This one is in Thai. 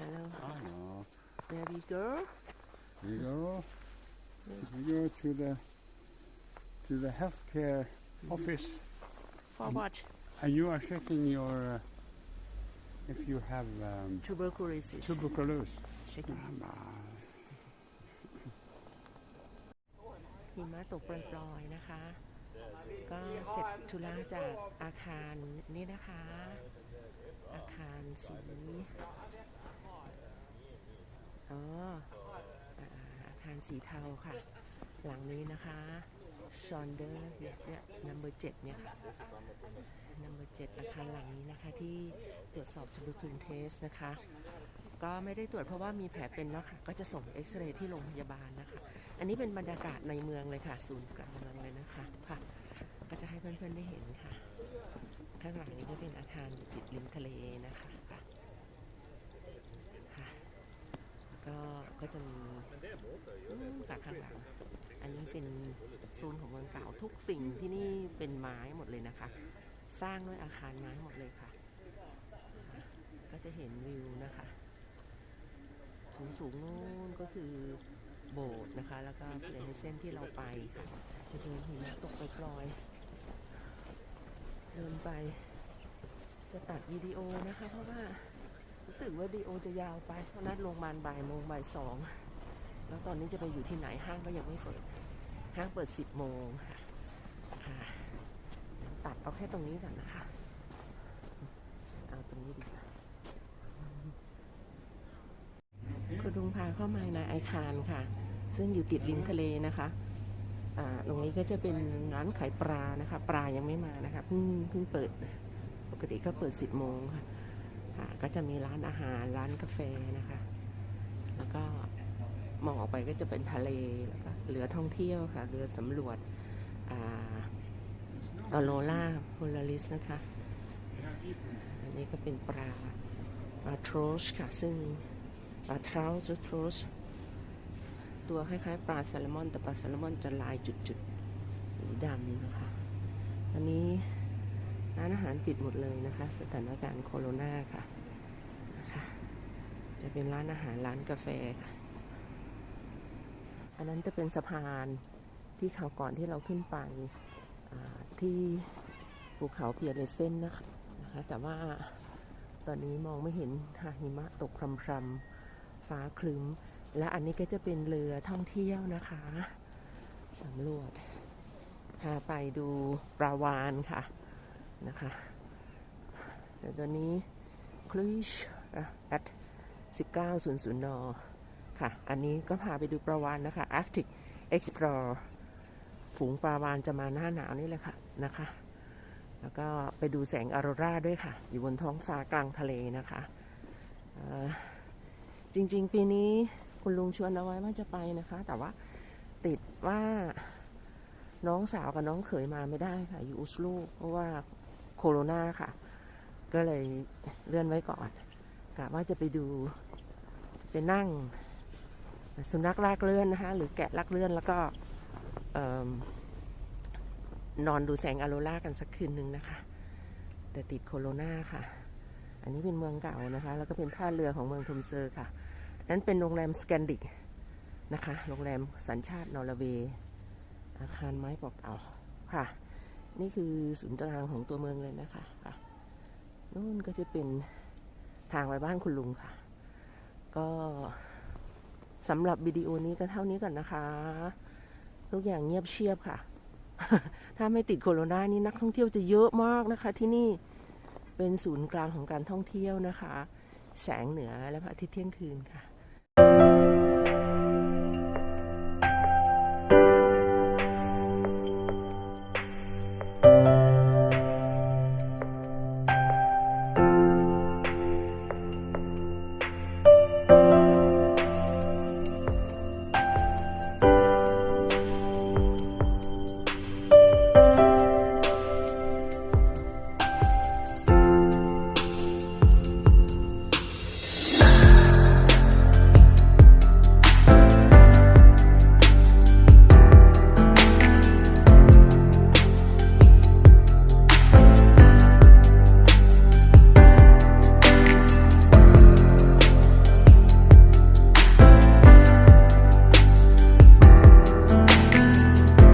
Hello. Hello. There we go. You go. You go to the to the healthcare office, For what? and you are checking your uh, if you have um, Tuberculosis. tuberculosis. Checking. หิมะตกปล่อยๆนะคะ ก็เสร็จธุระจากอาคารนี่นะคะ อาคารสี อ๋ออาคารสีเทาค่ะ หลังนี้นะคะชอนเดอร์เนี่ยนัมเบอร์เจ็ดเนี่ยค่ะนัมเบอร์เจ็ดอาคารหลังนี้นะคะที่ตรวจสอบทุบคืนเทสนะคะ ก็ไม่ได้ตรวจเพราะว่ามีแผลเป็นแล้วค่ะ ก็จะส่งเอ็กซเรย์ที่โรงพยาบาลนะคะ อันนี้เป็นบรรยากาศในเมืองเลยค่ะ ศูนย์กลางเมืองเลยนะคะค่ะ ก็จะให้เพื่อนๆได้เห็นค่ะ ข้างหลังนี้ก็เป็นอาคารอยู่ติดริมทะเลนะคะแล้ว ก็ก็จะมีอืมจากข้างหลังอันนี้เป็นโซนของเมืองเก่าทุกสิ่งที่นี่เป็นไม้หมดเลยนะคะ สร้างด้วยอาคารไม้หมดเลยค่ะ ก็จะเห็นวิวนะคะสูงสูงนู่นก็คือโบสถ์นะคะ แล้วก็เพลนเส้นที่เราไปค่ะจะเดินหิมะตกไปปลอยเดินไปจะตัดวิดีโอนะคะ เพราะว่า รู้สึกว่าดีโอจะยาวไปเพราะนัดโรงพยาบาลบ่ายโมงบ่ายสองแล้วตอนนี้จะไปอยู่ที่ไหนห้างก็ยังไม่เปิด ห้างเปิดสิบโมงค่ะตัดเอาแค่ตรงนี้ก่อนนะคะ เอาตรงนี้ดีกว่าคุณลุงพาเข้ามาในอคารค่ะ ซึ่งอยู่ติดริมทะเลนะคะตรงนี้ก็จะเป็นร้านขายปลานะคะ ปลายังไม่มานะคะเพิ่งเพิ่งเปิด ปกติก็เปิด 10 โมงค่ะ ก็จะมีร้านอาหารร้านกาแฟนะคะ แล้วก็มองออกไปก็จะเป็นทะเลแล้วก็เรือท่องเที่ยวค่ะ เรือสำรวจอ่าอโรล่าโพลาริสนะคะ อันนี้ก็เป็นปลาปลาโทรชค่ะ ซึ่งปลาเทราจะโทรสตัวคล้ายๆ ปลาแซลมอน แต่ปลาแซลมอนจะลายจุดๆสีดำนะคะ อันนี้ ร้านอาหารปิดหมดเลยนะคะ สถานการณ์โคโรนาค่ะนะคะจะเป็นร้านอาหารร้านกาแฟค่ะอันนั้นจะเป็นสะพานที่เขาวก่อนที่เราขึ้นไปที่ภูเขาเพียร์เลเซนนะคะนะคะ แต่ว่าตอนนี้มองไม่เห็นค่ะหิมะตกพรำๆฟ้าคลึ้ม และอันนี้ก็จะเป็นเรือท่องเที่ยวนะคะสำรวจพาไปดูปลาวานค่ะ นะคะเดี๋ยวตัวนี้คลิช at 1900นค่ะ อันนี้ก็พาไปดูปลาวานนะคะ Arctic Explore ฝูงปลาวานจะมาหน้าหนาวนี่แหละค่ะนะคะ แล้วก็ไปดูแสงออโรราด้วยค่ะ อยู่บนท้องฟ้ากลางทะเลนะคะจริง ๆ ปีนี้คุณลุงชวนเอาไว้ว่าจะไปนะคะ แต่ว่าติดว่าน้องสาวกับน้องเขยมาไม่ได้ค่ะ อยู่อุสลูเพราะว่า โคโรนาค่ะ ก็เลยเลื่อนไว้ก่อนกะว่าจะไปดูไปนั่ง สุนัขลากเลื่อนนะคะหรือแกะลากเลื่อนแล้วก็นอนดูแสงอโรรากันสักคืนหนึ่งนะคะ แต่ติดโคโรนาค่ะ อันนี้เป็นเมืองเก่านะคะ แล้วก็เป็นท่าเรือของเมืองทุมเซอร์ค่ะ นั้นเป็นโรงแรมสแกนดิกนะคะ โรงแรมสัญชาตินอร์เวย์อาคารไม้เก่าๆค่ะ นี่คือศูนย์กลางของตัวเมืองเลยนะคะค่ะนู่นก็จะเป็นทางไปบ้านคุณลุงค่ะ ก็สำหรับวิดีโอนี้ก็เท่านี้ก่อนนะคะ ทุกอย่างเงียบเชียบค่ะ ถ้าไม่ติดโควิดนี่นักท่องเที่ยวจะเยอะมากนะคะ ที่นี่เป็นศูนย์กลางของการท่องเที่ยวนะคะ แสงเหนือและพระอาทิตย์เที่ยงคืนค่ะ